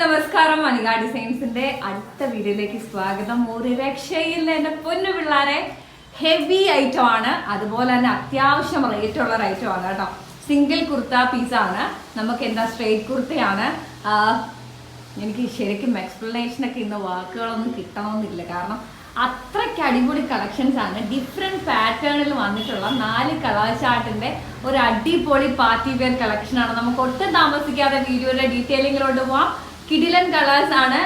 നമസ്കാരം. മണിക ഡിസൈൻസിന്റെ അടുത്ത വീഡിയോയിലേക്ക് സ്വാഗതം. ഒരു രക്ഷയിൽ എന്റെ പൊന്നു പിള്ളേരെ ഹെവി ഐറ്റം ആണ്. അതുപോലെ തന്നെ അത്യാവശ്യം റേറ്റ് ഉള്ള ഐറ്റം ആണ് കേട്ടോ. സിംഗിൾ കുർത്ത പീസ് ആണ്. നമുക്ക് എന്താ സ്ട്രേറ്റ് കുർത്തയാണ് എനിക്ക് ശരിക്കും എക്സ്പ്ലനേഷൻ ഒക്കെ ഇന്ന് വാക്കുകളൊന്നും കിട്ടണമെന്നില്ല. കാരണം അത്രയ്ക്ക് അടിപൊളി കളക്ഷൻസ് ആണ്. ഡിഫറെന്റ് പാറ്റേണിൽ വന്നിട്ടുള്ള നാല് കളർ ചാർട്ടിന്റെ ഒരു അടിപൊളി പാർട്ടി വെയർ കളക്ഷൻ ആണ്. നമുക്ക് ഒട്ടും താമസിക്കാതെ വീഡിയോയുടെ ഡീറ്റെയിലിങ്ങിലോട്ട് പോവാം. കിഡിലൻ കളേഴ്സ് ആണ്.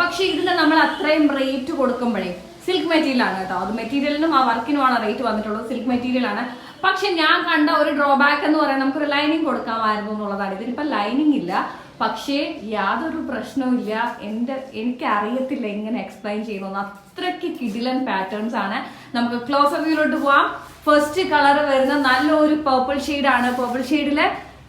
പക്ഷെ ഇതിന് നമ്മൾ അത്രയും റേറ്റ് കൊടുക്കുമ്പോഴേ സിൽക്ക് മെറ്റീരിയൽ ആണ് കേട്ടോ. അത് മെറ്റീരിയലിനും ആ വർക്കിനും ആണ് റേറ്റ് വന്നിട്ടുള്ളത്. സിൽക്ക് മെറ്റീരിയൽ ആണ്. പക്ഷെ ഞാൻ കണ്ട ഒരു ഡ്രോബാക്ക് എന്ന് പറയുന്നത് നമുക്കൊരു ലൈനിങ് കൊടുക്കാമായിരുന്നു എന്നുള്ളതാണ്. ഇതിനിപ്പോ ലൈനിങ് ഇല്ല. പക്ഷേ യാതൊരു പ്രശ്നവും ഇല്ല. എന്റെ എനിക്ക് അറിയത്തില്ല എങ്ങനെ എക്സ്പ്ലെയിൻ ചെയ്യണമെന്ന് അത്രയ്ക്ക് കിഡിലൻ പാറ്റേൺസ് ആണ്. നമുക്ക് ക്ലോസ് വ്യൂലോട്ട് പോവാം. ഫസ്റ്റ് കളർ വരുന്ന നല്ലൊരു പേർപ്പിൾ ആണ്. പേർപ്പിൾ ഷെയ്ഡിൽ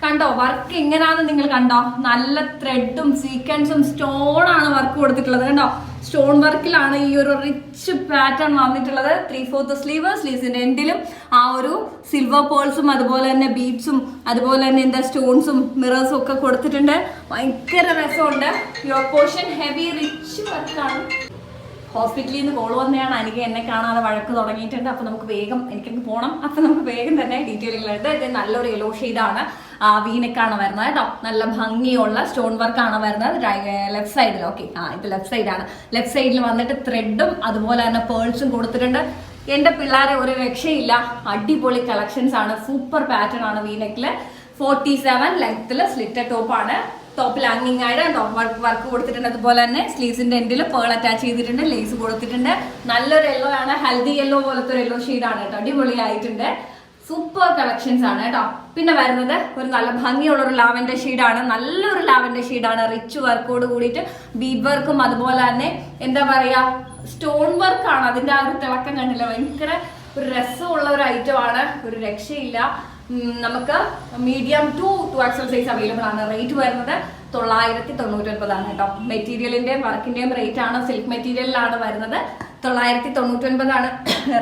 കണ്ടോ വർക്ക് എങ്ങനെയാന്ന് നിങ്ങൾ കണ്ടോ? നല്ല ത്രെഡും സീക്വൻസും സ്റ്റോൺ ആണ് വർക്ക് കൊടുത്തിട്ടുള്ളത്. കണ്ടോ? സ്റ്റോൺ വർക്കിലാണ് ഈ ഒരു റിച്ച് പാറ്റേൺ വന്നിട്ടുള്ളത്. ത്രീ ഫോർത്ത് സ്ലീവ് സ്ലീവ്സിന്റെ എൻഡിലും ആ ഒരു സിൽവർ പേൾസും അതുപോലെ തന്നെ ബീഡ്സും അതുപോലെ തന്നെ എന്താ സ്റ്റോൺസും മിറേഴ്സും ഒക്കെ കൊടുത്തിട്ടുണ്ട്. ഭയങ്കര രസമുണ്ട്. യുവർ പോർഷൻ ഹെവി റിച്ച് വർക്കാണ് ഹോസ്പിറ്റലിൽ നിന്ന് കോൾ വന്നെയാണ് അനിക എന്നെ കാണാതെ വഴക്ക് തുടങ്ങിയിട്ടുണ്ട്. അപ്പൊ നമുക്ക് വേഗം എനിക്ക് പോകണം അപ്പൊ നമുക്ക് വേഗം തന്നെ ഡീറ്റെയിലുകളുണ്ട് ഇത് നല്ലൊരു യെല്ലോ ഷെയ്ഡാണ് വീനക്കാണ് വരുന്നത് കേട്ടോ. നല്ല ഭംഗിയുള്ള സ്റ്റോൺ വർക്കാണ് വരുന്നത്. ലെഫ്റ്റ് സൈഡിൽ ഓക്കെ ആ ഇത് ലെഫ്റ്റ് സൈഡാണ് ലെഫ്റ്റ് സൈഡിൽ വന്നിട്ട് ത്രെഡും അതുപോലെ തന്നെ പേൾസും കൊടുത്തിട്ടുണ്ട്. എന്റെ പിള്ളേരെ ഒരു രക്ഷയില്ല. അടിപൊളി കളക്ഷൻസ് ആണ്. സൂപ്പർ പാറ്റേൺ ആണ് വീനക്കിൽ ഫോർട്ടി സെവൻ ലെങ്ത്തിൽ സ്ലിറ്റ ടോപ്പാണ് ടോപ്പിൽ ഹങ്ങിങ് ആയിട്ട് വർക്ക് വർക്ക് കൊടുത്തിട്ടുണ്ട്. അതുപോലെ തന്നെ സ്ലീവ്സിന്റെ എൻഡിൽ പേൾ അറ്റാച്ച് ചെയ്തിട്ടുണ്ട് ലേസ് കൊടുത്തിട്ടുണ്ട്. നല്ലൊരു യെല്ലോ ആണ്. ഹെൽത്തി യെല്ലോ പോലത്തെ ഒരു യെല്ലോ ആണ് കേട്ടോ. അടിപൊളിയായിട്ടുണ്ട്. സൂപ്പർ കളക്ഷൻസ് ആണ് കേട്ടോ. പിന്നെ വരുന്നത് ഒരു നല്ല ഭംഗിയുള്ള ഒരു ലാവൻഡർ ഷെയ്ഡാണ് നല്ലൊരു ലാവൻഡർ ഷെയ്ഡാണ് റിച്ച് വർക്കോട് കൂടിയിട്ട് ബീഡ് വർക്കും അതുപോലെ തന്നെ എന്താ പറയാ സ്റ്റോൺ വർക്കാണ് അതിന്റെ ആ ഒരു തിളക്കം കണ്ടില്ല? ഭയങ്കര ഒരു രസമുള്ള ഒരു ഐറ്റം ആണ്. ഒരു രക്ഷയില്ല. നമുക്ക് medium to two XL size available ആണ്. റേറ്റ് വരുന്നത് തൊള്ളായിരത്തി തൊണ്ണൂറ്റി ഒൻപതാണ് കേട്ടോ. മെറ്റീരിയലിന്റെയും വർക്കിന്റെയും റേറ്റ് ആണ്. സിൽക്ക് മെറ്റീരിയലിലാണ് വരുന്നത്. തൊള്ളായിരത്തി തൊണ്ണൂറ്റി ഒൻപതാണ്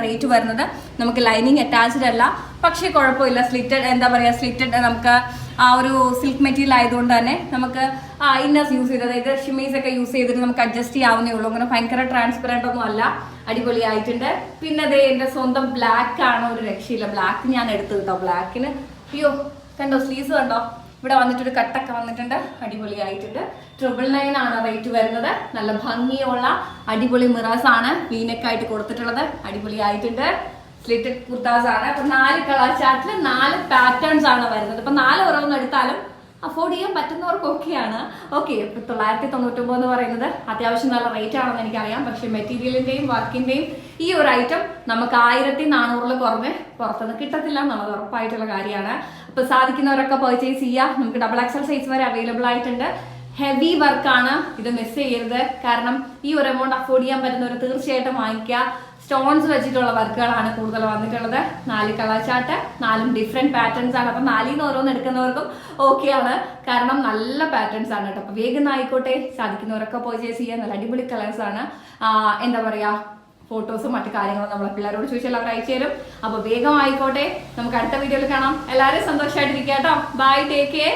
റേറ്റ് വരുന്നത്. നമുക്ക് ലൈനിങ് അറ്റാച്ച്ഡ് അല്ല. പക്ഷേ കുഴപ്പമില്ല. സ്ലിറ്റഡ് എന്താ പറയുക സ്ലിറ്റഡ് നമുക്ക് ആ ഒരു സിൽക്ക് മെറ്റീരിയൽ ആയതുകൊണ്ട് തന്നെ നമുക്ക് ആ ഇന്നേഴ്സ് യൂസ് ചെയ്ത് അതായത് ഷിമീസ് ഒക്കെ യൂസ് ചെയ്തിട്ട് നമുക്ക് അഡ്ജസ്റ്റ് ചെയ്യാവുന്നേ ഉള്ളൂ. അങ്ങനെ ഭയങ്കര ട്രാൻസ്പെറന്റ് ഒന്നും അല്ല. അടിപൊളിയായിട്ടുണ്ട്. പിന്നെ അതേ എന്റെ സ്വന്തം ബ്ലാക്ക് ആണ് ഒരു രക്ഷയില്ല. ബ്ലാക്ക് ഞാൻ എടുത്തു കേട്ടോ ബ്ലാക്കിന് അയ്യോ കണ്ടോ സ്ലീവ്സ് കണ്ടോ? ഇവിടെ വന്നിട്ടൊരു കട്ടൊക്കെ വന്നിട്ടുണ്ട്. അടിപൊളിയായിട്ടുണ്ട്. ട്രിപ്പിൾ നയൻ ആണ് റേറ്റ് വരുന്നത്. നല്ല ഭംഗിയുള്ള അടിപൊളി മിറാസ് ആണ്. വീനക്കായിട്ട് കൊടുത്തിട്ടുള്ളത്. അടിപൊളിയായിട്ടുണ്ട്. സ്ലിറ്റഡ് കുർത്താസ് ആണ്. അപ്പൊ നാല് കളർ ചാർട്ടിൽ നാല് പാറ്റേൺസ് ആണ് വരുന്നത്. അപ്പൊ നാല് ഓരോന്നും എടുത്താലും അഫോർഡ് ചെയ്യാൻ പറ്റുന്നവർക്ക് ഓക്കെയാണ് ഓക്കെ ഇപ്പൊ തൊള്ളായിരത്തി തൊണ്ണൂറ്റൊമ്പത് എന്ന് പറയുന്നത് അത്യാവശ്യം നല്ല റേറ്റ് ആണെന്ന് എനിക്കറിയാം. പക്ഷെ മെറ്റീരിയലിന്റെയും വർക്കിന്റെയും ഈ ഒരു ഐറ്റം നമുക്ക് ആയിരത്തി നാനൂറിൽ കുറഞ്ഞ് പുറത്തുനിന്ന് കിട്ടത്തില്ല എന്നുള്ളത് ഉറപ്പായിട്ടുള്ള കാര്യമാണ്. അപ്പൊ സാധിക്കുന്നവരൊക്കെ പർച്ചേസ് ചെയ്യാം. നമുക്ക് ഡബിൾ എക്സൽ സൈസ് വരെ അവൈലബിൾ ആയിട്ടുണ്ട്. ഹെവി വർക്കാണ് ഇത് മിസ് ചെയ്യരുത്. കാരണം ഈ ഒരു എമൗണ്ട് അഫോർഡ് ചെയ്യാൻ പറ്റുന്നവർ തീർച്ചയായിട്ടും വാങ്ങിക്കുക. സ്റ്റോൺസ് വെച്ചിട്ടുള്ള വർക്കുകളാണ് കൂടുതൽ വന്നിട്ടുള്ളത്. നാല് കളർ ചാർട്ട് നാലും ഡിഫറെന്റ് പാറ്റേൺസ് ആണ്. അപ്പൊ നാലിൽ നിന്ന് ഓരോന്ന് എടുക്കുന്നവർക്കും ഓക്കെ ആണ്. കാരണം നല്ല പാറ്റേൺസ് ആണ് കേട്ടോ. അപ്പൊ വേഗം ആയിക്കോട്ടെ. സാധിക്കുന്നവരൊക്കെ പർച്ചേസ് ചെയ്യാൻ നല്ല അടിപൊളി കളേഴ്സ് ആണ്. എന്താ പറയാ ഫോട്ടോസും മറ്റു കാര്യങ്ങളും നമ്മളെ പിള്ളേരോട് ചോദിച്ചാൽ അവർ അയച്ചു തരും. അപ്പോൾ വേഗം ആയിക്കോട്ടെ. നമുക്ക് അടുത്ത വീഡിയോയിൽ കാണാം. എല്ലാവരും സന്തോഷമായിട്ടിരിക്കാം കേട്ടോ. Bye take care